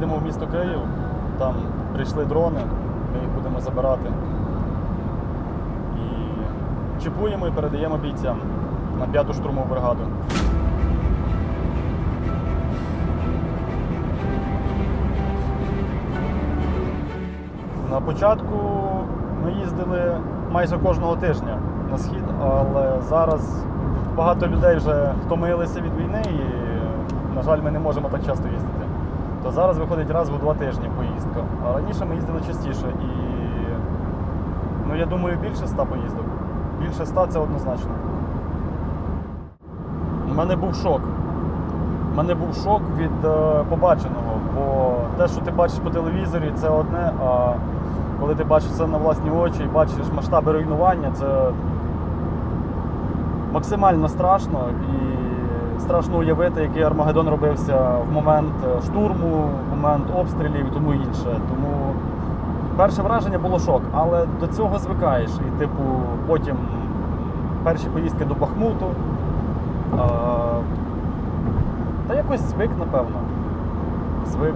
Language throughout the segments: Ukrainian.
їдемо в місто Київ, там прийшли дрони, ми їх будемо забирати. І чіпуємо і передаємо бійцям на п'яту штурмову бригаду. На початку ми їздили майже кожного тижня на схід, але зараз багато людей вже втомилися від війни і, на жаль, ми не можемо так часто їздити. То зараз виходить раз в два тижні поїздка. А раніше ми їздили частіше і ну, я думаю, більше ста поїздок. Більше ста це однозначно. У мене був шок. У мене був шок від е, побаченого, бо те, що ти бачиш по телевізорі, це одне, а коли ти бачиш це на власні очі і бачиш масштаби руйнування, це максимально страшно і страшно уявити, який Армагеддон робився в момент е, штурму, в момент обстрілів і тому інше. Тому перше враження було шок, але до цього звикаєш. І, типу, потім перші поїздки до Бахмуту. е, Та якось звик, напевно. Звик.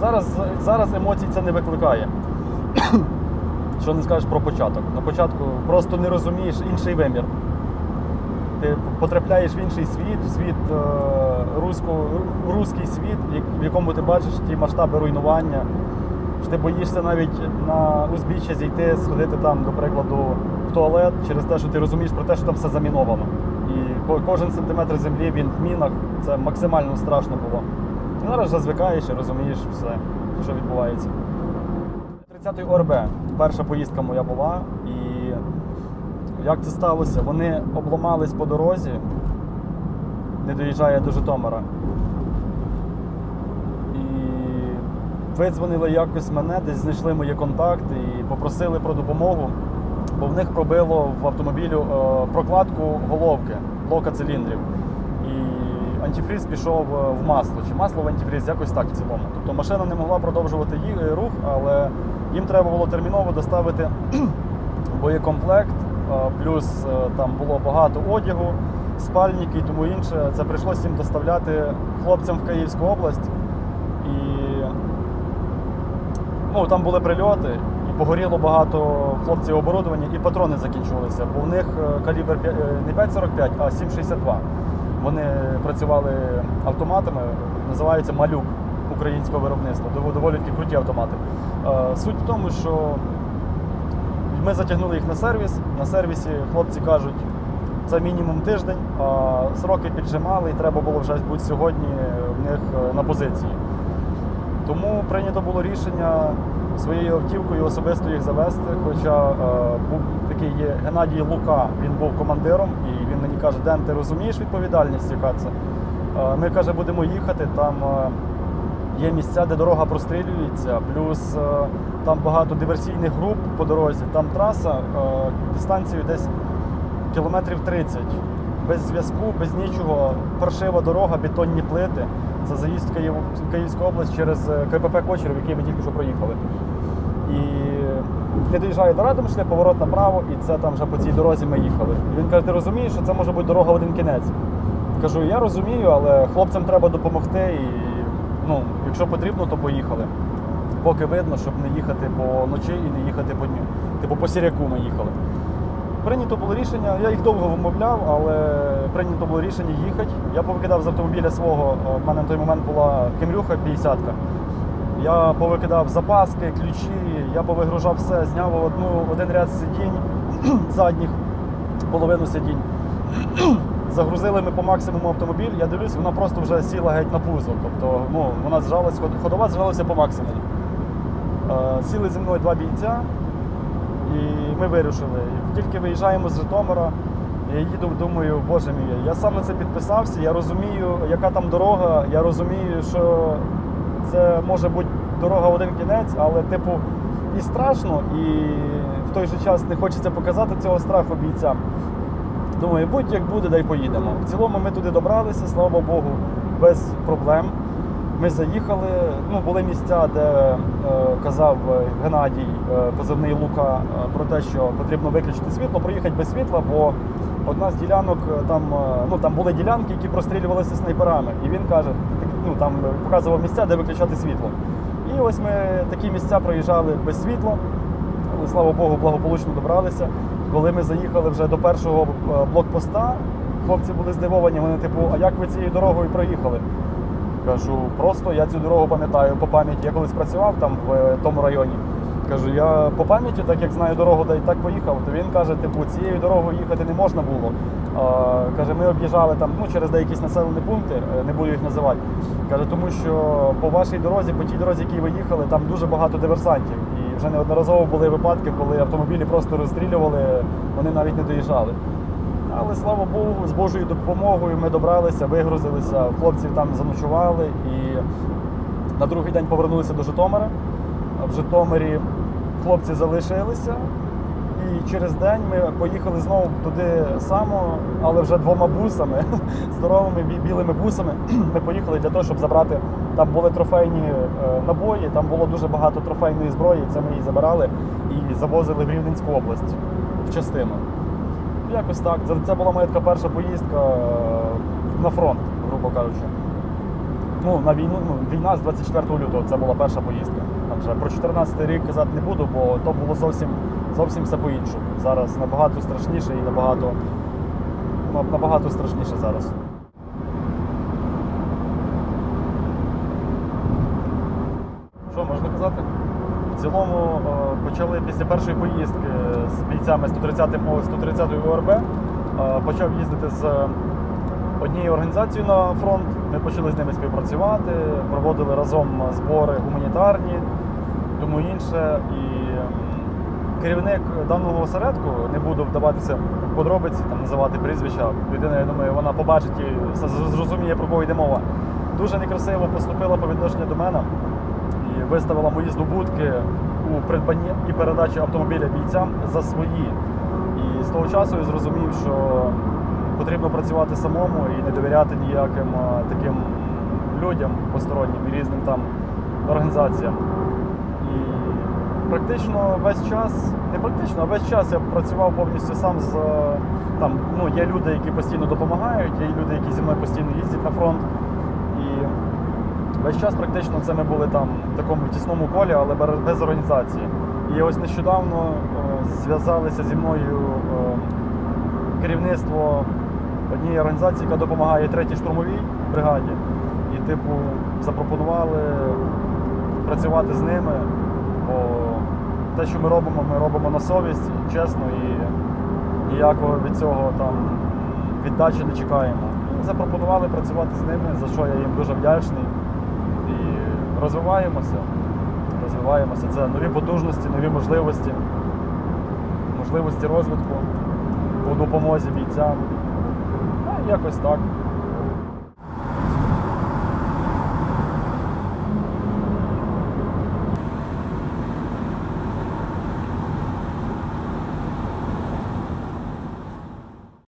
Зараз, зараз емоцій це не викликає. Що не скажеш про початок? На початку просто не розумієш інший вимір. Ти потрапляєш в інший світ, в світ е, русько, руський світ, в якому ти бачиш ті масштаби руйнування. Що ти боїшся навіть на узбіччя зійти, сходити там, до прикладу, в туалет через те, що ти розумієш про те, що там все заміновано. І кожен сантиметр землі він в мінах, це максимально страшно було. І зараз вже звикаєш і розумієш все, що відбувається. 30-й ОРБ. Перша поїздка моя була. І як це сталося? Вони обламались по дорозі, не доїжджає до Житомира. І видзвонили якось мене, десь знайшли мої контакти і попросили про допомогу, бо в них пробило в автомобілю е, прокладку головки, блока циліндрів. І антифріз пішов е, в масло, чи масло в антифріз, якось так в цілому. Тобто машина не могла продовжувати рух, але їм треба було терміново доставити боєкомплект, е, плюс е, там було багато одягу, спальники і тому інше. Це прийшлося їм доставляти хлопцям в Київську область. І ну, там були прильоти, і погоріло багато хлопців оборудування, і патрони закінчилися, бо в них е, калібр е, не 5,45, а 7,62. Вони працювали автоматами, називаються малюк українського виробництва. Дов- Доволі таки круті автомати. Е, Суть в тому, що ми затягнули їх на сервіс. На сервісі хлопці кажуть, це мінімум тиждень, а сроки піджимали і треба було вже бути сьогодні в них е, на позиції. Тому прийнято було рішення своєю автівкою особисто їх завести. Хоча е, був такий є Геннадій Лука, він був командиром, і він мені каже, Ден, ти розумієш відповідальність, яка це? Е, ми каже, будемо їхати. Там е, є місця, де дорога прострілюється, плюс там багато диверсійних груп по дорозі. Там траса е, дистанцією десь кілометрів 30. Без зв'язку, без нічого. Паршива дорога, бетонні плити. Це заїзд в Київ, Київську область через е, КПП Кочерів, який ми тільки що проїхали. І ти доїжджає до Радомишля, поворот направо, і це там вже по цій дорозі ми їхали. І він каже: ти розумієш, що це може бути дорога один кінець. Кажу, я розумію, але хлопцям треба допомогти. І ну, якщо потрібно, то поїхали. Поки видно, щоб не їхати по ночі і не їхати по дню. Типу по сіряку ми їхали. Прийнято було рішення, я їх довго вмовляв, але прийнято було рішення їхати. Я повикидав з автомобіля свого, у мене на той момент була Кемрюха 50 Я повикидав запаски, ключі, я повигружав все, зняв одну, один ряд сидінь задніх, половину сидінь. Загрузили ми по максимуму автомобіль, я дивлюсь, вона просто вже сіла геть на пузо. Тобто ну, вона зжалась, ходова зжалася по максимуму. Е, Сіли зі мною два бійця, і ми вирішили. І тільки виїжджаємо з Житомира. Я їду, думаю, боже мій, я сам на це підписався, я розумію, яка там дорога, я розумію, що це може бути дорога один кінець, але, типу, і страшно, і в той же час не хочеться показати цього страху бійцям. Думаю, будь-як буде, дай поїдемо. В цілому ми туди добралися, слава Богу, без проблем. Ми заїхали, ну, були місця, де е, казав Геннадій, е, позивний Лука, е, про те, що потрібно виключити світло, проїхати без світла, бо одна з ділянок, е, там, е, ну, там були ділянки, які прострілювалися снайперами. І він каже, «Так, ну, там показував місця, де виключати світло. І ось ми такі місця проїжджали без світла, слава Богу, благополучно добралися. Коли ми заїхали вже до першого е, блокпоста, хлопці були здивовані. Вони, типу, а як ви цією дорогою проїхали? Кажу, просто я цю дорогу пам'ятаю по пам'яті. Я колись працював там в е, тому районі. Кажу, я по пам'яті, так як знаю дорогу, да і так поїхав. То він каже, типу, цією дорогою їхати не можна було. А, каже, ми об'їжджали там ну, через деякі населені пункти, е, не буду їх називати. Каже, тому що по вашій дорозі, по тій дорозі, якій ви їхали, там дуже багато диверсантів. І вже неодноразово були випадки, коли автомобілі просто розстрілювали, вони навіть не доїжджали. Але слава Богу, з Божою допомогою ми добралися, вигрузилися, хлопців там заночували і на другий день повернулися до Житомира. В Житомирі хлопці залишилися. І через день ми поїхали знову туди само, але вже двома бусами, здоровими білими бусами. Ми поїхали для того, щоб забрати. Там були трофейні е, набої, там було дуже багато трофейної зброї. Це ми її забирали і завозили в Рівненську область в частину. Якось так. Це, була моя така перша поїздка е, на фронт, грубо кажучи. Ну, на війну, ну, війна з 24 лютого це була перша поїздка. А вже про 14 рік казати не буду, бо то було зовсім, зовсім все по-іншому. Зараз набагато страшніше і набагато, ну, набагато страшніше зараз. Що можна казати? В цілому е, почали після першої поїздки з бійцями 130 м 130 ОРБ. Почав їздити з однією організацією на фронт. Ми почали з ними співпрацювати, проводили разом збори гуманітарні, тому інше. І керівник даного осередку, не буду вдаватися в подробиці, там називати прізвища. Людина, я думаю, вона побачить і зрозуміє, про кого йде мова. Дуже некрасиво поступила по відношенню до мене виставила мої здобутки у придбанні і передачі автомобіля бійцям за свої. І з того часу я зрозумів, що потрібно працювати самому і не довіряти ніяким таким людям постороннім і різним там організаціям. І практично весь час, не практично, а весь час я працював повністю сам з е, там. Ну, є люди, які постійно допомагають, є люди, які зі мною постійно їздять на фронт. Весь час практично це ми були там в такому тісному колі, але без організації. І ось нещодавно е, зв'язалися зі мною е, керівництво однієї організації, яка допомагає третій штурмовій бригаді. І, типу, запропонували працювати з ними. Бо те, що ми робимо, ми робимо на совість, чесно, і ніякого від цього там віддачі не чекаємо. Запропонували працювати з ними, за що я їм дуже вдячний. Розвиваємося. Розвиваємося. Це нові потужності, нові можливості, можливості розвитку по допомозі бійцям. Ну, якось так.